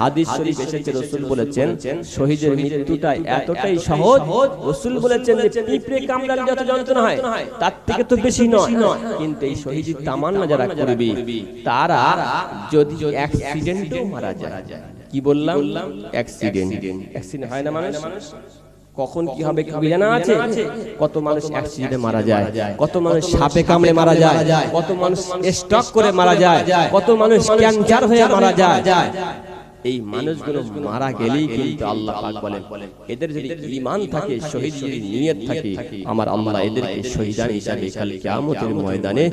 হাদিস শরীফ এসেছে রসুল বলেছেন শহীদের মৃত্যুটা এতটাই সহজ রসুল বলেছেন যে পিঁপড়ে কামড়ালে যত যন্ত্রণা হয় তার থেকে তো বেশি নয়। কিন্তু এই শহীদের তামান্না যারা করবে তারা যদি অ্যাক্সিডেন্টও মারা যায়। কি বললাম? অ্যাক্সিডেন্ট অ্যাক্সিডেন্ট হয় না মানুষ? কখন কি হবে কি জানা আছে? কত মানুষ অ্যাক্সিডেন্টে মারা যায়? কত মানুষ সাপে কামড়ে মারা যায়? কত মানুষ স্টক করে মারা যায়? কত মানুষ ক্যান্সার হয়ে মারা যায়? এই মানুষগুলো মারা গেলেই কিন্তু আল্লাহ পাক বলেন এদের যদি ঈমান থাকে শহীদ যদি নিয়ত থাকে আমার আল্লাহ এদেরকে শহীদান হিসাবে কাল কিয়ামতের ময়দানে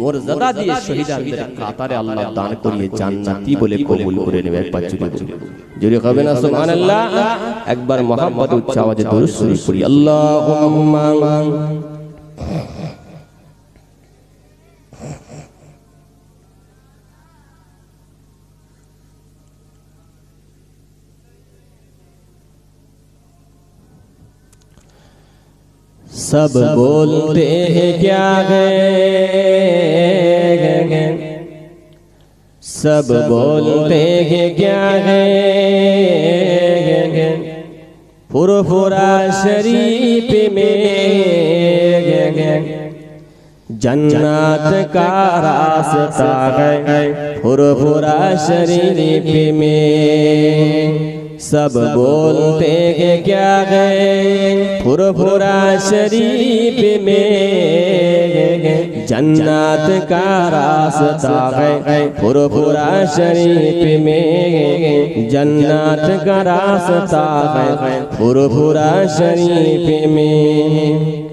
মর্যাদা দিয়ে শহীদানদের কাতারে আল্লাহ দান করিয়ে জান্নাতি বলে কবুল করে নেবে একবার জুড়ে জুড়ে হবে না সুবহানাল্লাহ একবার মহাব্বত উচ্চ আওয়াজে দরুদ শরীফ করি আল্লাহুম্মা سب بولتے ہیں کیا ہے سب بولتے ہیں کیا ہے پورا شریف میں جنات کا راستہ ہے۔ پورا شریف میں سب بولتے ہیں کیا ہے پھرا شریف میں جنات کا راستہ ہے پورا شریف میں جنات کا راستہ ہے پورا شریف میں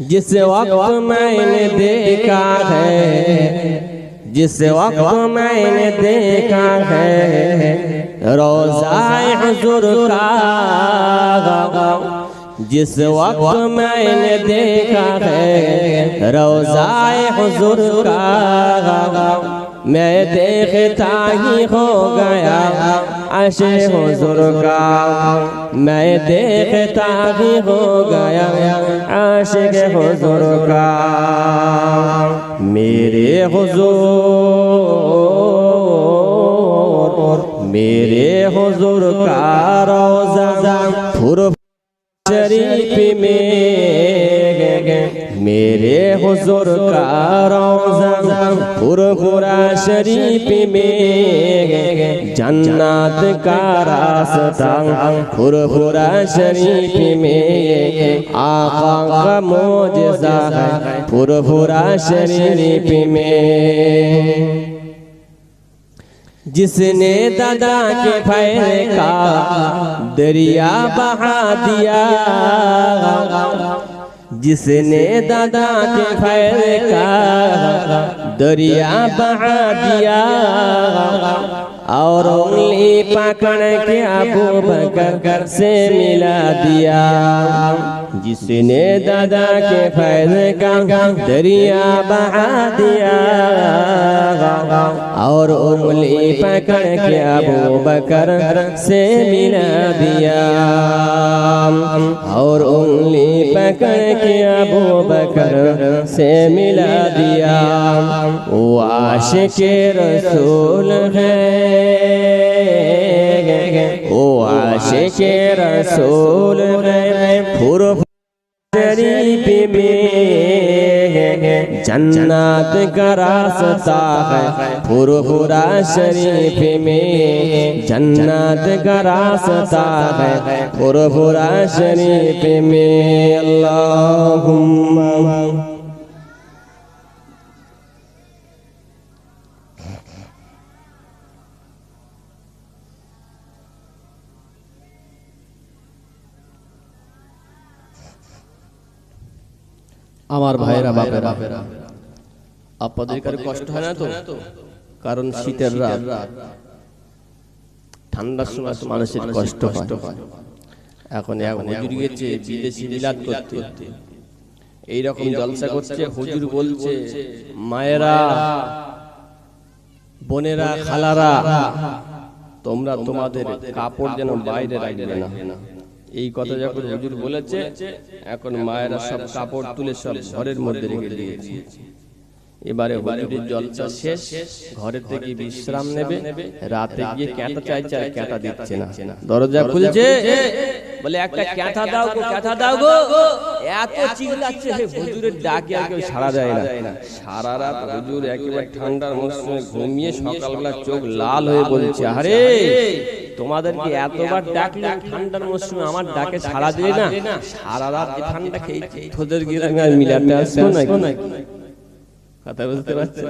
جس وقت میں نے دیکھا ہے جس وقت میں نے دیکھا ہے روزہ حضور کا جس وقت میں نے دیکھا ہے روزہ حضور کا میں دیکھتا ہی ہو گیا عشق حضور کا میں دیکھتا ہی ہو گیا عاشق حضور کا میرے حضور میرے حضور کا روزہ پور شریف میں گئے میرے حضور کا روزہ پورا شریف میں جنات کا راستہ پورا شریف میں آقا کا موجزہ پورا شریف میں۔ جس نے دادا کے پھیل کا دریا بہا دیا۔ جس نے دادا کے خیر کا دریا بہا دیا۔ اور انگلی پکڑ کے ابو بکر سے ملا دیا۔ جس نے دادا کے فیض کا دریا بہا دیا۔ اور انگلی پکڑ کے ابو بکر سے ملا دیا۔ اور انگلی پکڑ کے ابو بکر سے ملا دیا۔ وہ عاشق رسول ہے۔ आशिक रसूल है फुर शरीफ में जन्नत का रास्ता है फुरफुरा शरीफ में जन्नत का रास्ता है फुरफुरा शरीफ में अल्लाहुम्मा আমার ভাইরা বাপেরা। আপনাদের কারও কষ্ট হয় না তো? কারণ শীতের রাত। ঠান্ডার সময় মানুষের কষ্ট কষ্ট হয়। এখন এখন হুজুর গেছে বিদেশি মিলাদ করতে। এইরকম জলসা করছে হুজুর বলছে মায়েরা বোনেরা খালারা তোমরা তোমাদের কাপড় যেন বাইরে রাখবে না। এই কথা যখন হুজুর বলেছে এখন মায়েরা সব কাপড় তুলে সব ঘরের মধ্যে রেখে দিয়েছে। এবারে হুজুরের জলসা শেষ ঘরে থেকে বিশ্রাম নেবে রাতে গিয়ে ক্যাঁটা চাইছে আর ক্যাঁটা দিচ্ছে না। দরজা খুলছে? বলে একটা ক্যাঁথা দাও গো ক্যাঁথা দাও গো। এত চিল্লাচ্ছে হে হুজুরের ডাকে আর কেউ সাড়া দেয় না। সারা রাত হুজুর একেবারে ঠান্ডার মৌসুমে ঘুমিয়ে সকালবেলা চোখ লাল হয়ে বলছে আরে! তোমাদেরকে এতবার ডাকলে ঠান্ডার মৌসুমে আমার ডাকে সাড়া দিলে না। সারা রাত ঠান্ডা খেয়েছি তোদের গ্রামে আর মিলাতে আসব না কথা বুঝতে পারছেন?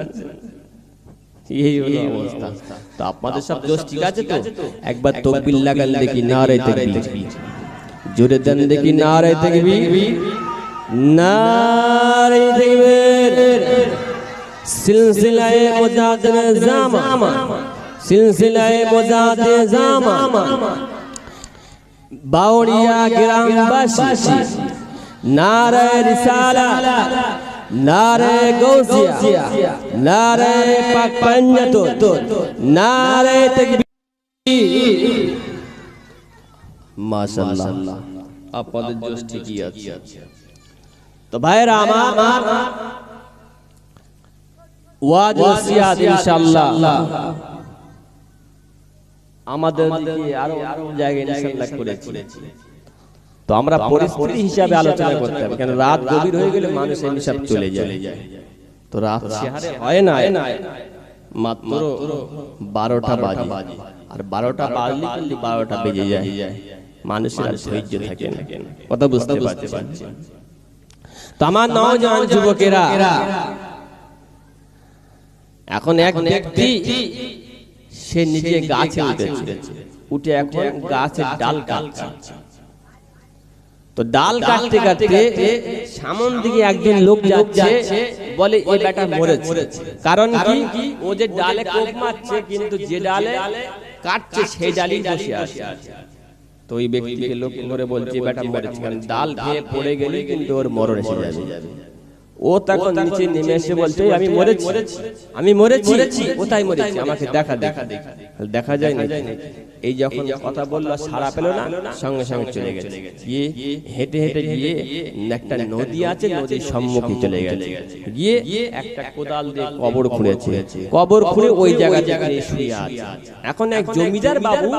এই হলো অবস্থা। তো আপনাদের সব দোষ ঠিক আছে তো? একবার তকবির লাগান দেখি না রে তকবির। জোরে দেন দেখি না রে তকবির। না রে তকবির। সিলসিলায়ে মুজাহিদ জামা। সিলসিলায়ে মুজাহিদ জামা। বাউড়িয়া গ্রামবাসী নারে রিসালা নারে গৌসিয়া নারে পাক পাঞ্জাত নারে তাকবীর। মাশাআল্লাহ। আপনাদের জোশ ঠিকই আছে। তো ভাইরা আমার ওয়াজ নসিহত ইনশাআল্লাহ। আমাদের আরও আরও জায়গায় ইনশাআল্লাহ করেছি। তো আমরা পরিস্থিতি হিসাবে আলোচনা করতে হবে কেন রাত গভীর হয়ে গেলে মানুষ এই হিসাব চলে যায়। তো রাত হয় না মাত্র বারোটা বাজে। আর বারোটা বাজলে কিন্তু বারোটা বেজে যায়। মানুষের আর ধৈর্য থাকে না। কথা বুঝতে পারছি। তো আমার নওজোয়ান যুবকেরা। এখন এক ব্যক্তি সে নিজে গাছে উঠেছে। উঠে এখন গাছের ডাল কাটছে। তো ডাল কাটতে কাটতে সামন দিকে একজন লোক যাচ্ছে বলে এই বেটা মরেছে। কারণ কি? ও যে ডালে কোপ মারছে কিন্তু যে ডালে কাটছে সেই ডালই বসে আছে। তো ওই ব্যক্তিকে লক্ষ্য করে বলছে বেটা মরেছে। কারণ ডাল খেয়ে পড়ে গেলে কিন্তু ওর মরণ এসে যাবে। ও তখন নিচে নেমে এসে বলছে আমি মরেছি। আমি মরেছি। কোথায় মরেছি? আমাকে দেখা দেখা দেখা। যায় না এই যখন কথা বলল সারা পেল না? সঙ্গে সঙ্গে চলে গেছে। গিয়ে হেঁটে হেঁটে গিয়ে একটা নদী আছে নদীর সম্মুখে চলে গেছে। গিয়ে একটা কোদাল দিয়ে কবর খুঁড়েছে। কবর খুঁড়ে ওই জায়গা জায়গায় শুয়ে আছে। এখন এক জমিদার বাবু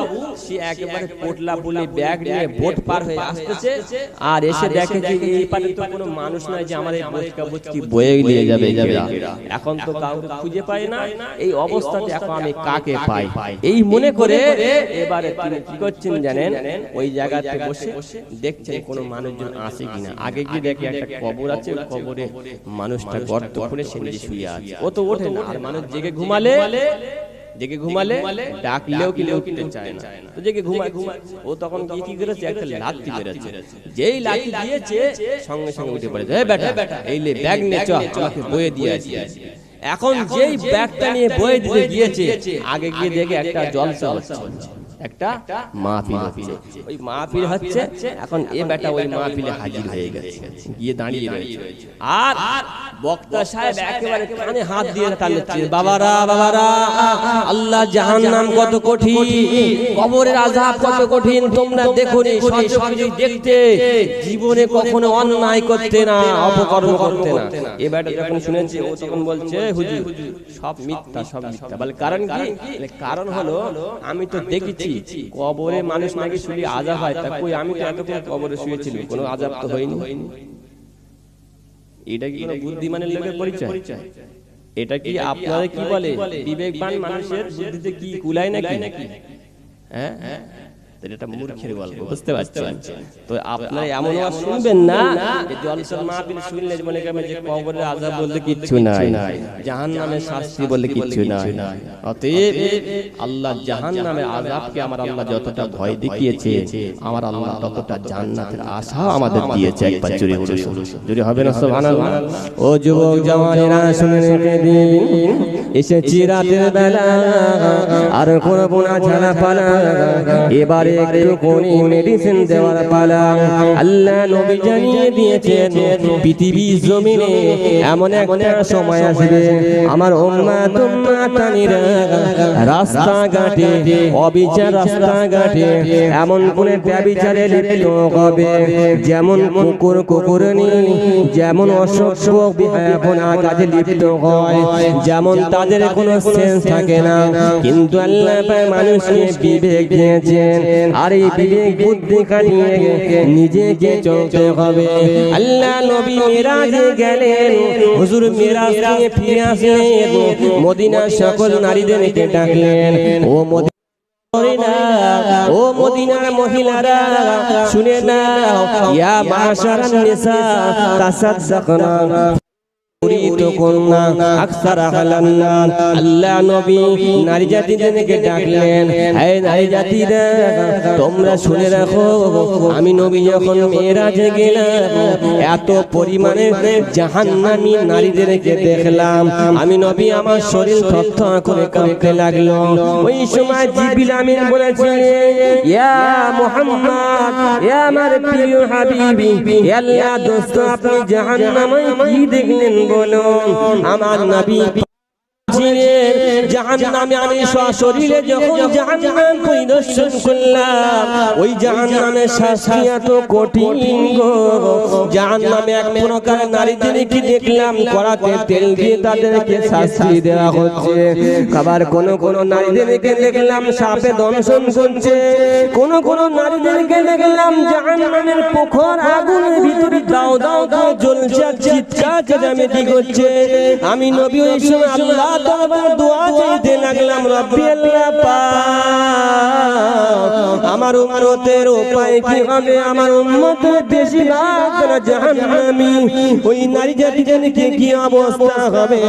সে একেবারে পোটলা বলে ব্যাগ নিয়ে বোট পার হয়ে আসতেছে। আর এসে দেখে যে এই পারে তো কোনো মানুষ নাই যে আমাদের এই বুচকি বয়ে নিয়ে যাবে যাবে এখন তো কাউকে খুঁজে পাই না। এই অবস্থাতে এখন আমি কাকে পাই? এই মনে করে এবারে তিনি কি করছেন জানেন? ওই জায়গাতে বসে দেখছেন কোনো মানুষজন আসে কিনা? আগে গিয়ে দেখে একটা কবর আছে কবরে মানুষটা গর্ত করে সে নিজে শুয়ে আছে। ও তো ওঠে না। আর মানুষ জেগে ঘুমালে জেগে ঘুমালে ডাকলেও কি উঠতে চায় না তো জেগে ঘুমায় ঘুমায় ও তখন কি কি করেছে একটা লাঠি মেরেছে যেই লাঠি দিয়েছে সঙ্গে সঙ্গে উঠে পড়েছে এই বেটা এই লে ব্যাগ নিয়ে চ আমাকে বয়ে দিয়ে আসি এখন যেই ব্যাগটা নিয়ে বয়ে দিতে গিয়েছে আগে গিয়ে দেখে একটা জলসা হচ্ছে একটা মাহফিল হচ্ছে ওই মাহফিল হচ্ছে এখন এ বেটা ওই মাহফিলে হাজির হয়ে গেছে গিয়ে দাঁড়িয়ে রয়েছে আর বক্তা সাহেব একেবারে কানে হাত দিয়ে টানছে বাবারা বাবারা আল্লাহ জাহান্নাম কত কঠিন। কবরের আযাব কত কঠিন। তোমরা দেখতে জীবনে কখনো অন্যায় করতে না অপকর্ম করতে না। এ বেটা যখন শুনেছে ও তখন বলছে হুজুর সব মিথ্যা সব মিথ্যা। বলে কারণ কি? কারণ হলো আমি তো দেখেছি কবরে মানুষ নাকি শুয়ে আজাব হয় তা কই? আমি তো এতক্ষণ কবরে শুয়েছিলাম কোনো আজাব তো হয়নি। এটা কি কোনো বুদ্ধিমানের লোকের পরিচয়? এটা কি আপনারা কি বলে? বিবেকবান মানুষের বুদ্ধিতে কি কুলায় নাকি? হ্যাঁ তো এটা মূর্খের গল্প বুঝতে পারছেন? তো আপনারা এমন শুনবেন না যে জলসর মাহফিল শুনলে মনে করবেন যে কবরের আযাব বলতে কিচ্ছু নাই। জাহান্নামের শাস্তি বলতে কিচ্ছু নাই। অতএব আল্লাহ জাহান্নামের আযাবকে আমার আল্লাহ যতটা ভয় দেখিয়েছে আমার আল্লাহ ততটা জান্নাতের আশা আমাদের দিয়েছে একবার জুড়ে বলুন। জুড়ে হবে না সুবহানাল্লাহ? ও যুবক জওয়ানেরা শুনে রেখে দিন। এসেছি রাতের বেলা। আর কোন বোনা ছাড়া পালা এবারে আল্লাহ জানিয়ে দিয়েছেন এমন একটা সময় আমার রাস্তাঘাটে, অবিচার রাস্তাঘাটে এমন কোন ব্যবিচারে হবে। যেমন কুকুর কুকুরনি, যেমন অসভ্য লিপ্ত হয়, যেমন তাদের কোনো সেন্স থাকে না। কিন্তু আল্লাহ মানুষকে বিবেক দিয়েছেন আর এই বিবেক বুদ্ধি কাটিয়ে নিজেকে চলতে হবে। আল্লাহ নবী মিরাজে গেলেন। হুজুর মিরাজ থেকে ফিরে আসলেন। মদিনার সকল নারীদেরকে ডাকলেন। ও মদিনা ও মদিনার মহিলারা শুনে না ইয়া মাশারান নিসা তাসাদদাকনা আমি নবী যখন এত পরিমাণে নারীদেরকে দেখলাম। আমি নবী আমার শরীর থরথর করে কাঁপতে লাগল। ওই সময় জিবিল আমিন বলেছে মুহাম্মদ আমার প্রিয় হাবিবি আল্লাহ দোস্ত, আপনি কি দেখলেন বলো আমার নবী জাহান নামে আমি সশরীরে যখন জাহান নাম পরিদর্শন করলাম ওই জাহান নামে শাস্তি এত কঠিন গো। জাহান নামে এক প্রকার নারীদেরকে দেখলাম কড়াতে তেল দিয়ে তাদেরকে শাস্তি দেওয়া হচ্ছে। আবার কোন কোন নারীদেরকে দেখলাম সাপে দংশন করছে। কোন কোন নারীদেরকে দেখলাম জাহান নামের পোখর আগুনের ভিতরে দাও দাও দাও জ্বলছে চিৎকার চেঁচামেচি করছে আমি নবী ওই সময় আল্লাহ দরবারে দোয়া চাইতে লাগলাম রব্বি আল্লাহ পাক আমার উম্মতের উপায় কি হবে? আমার উম্মত বেশি ভাগ জাহান্নামী। ওই নারী জাতিদেরকে কি অবস্থা হবে?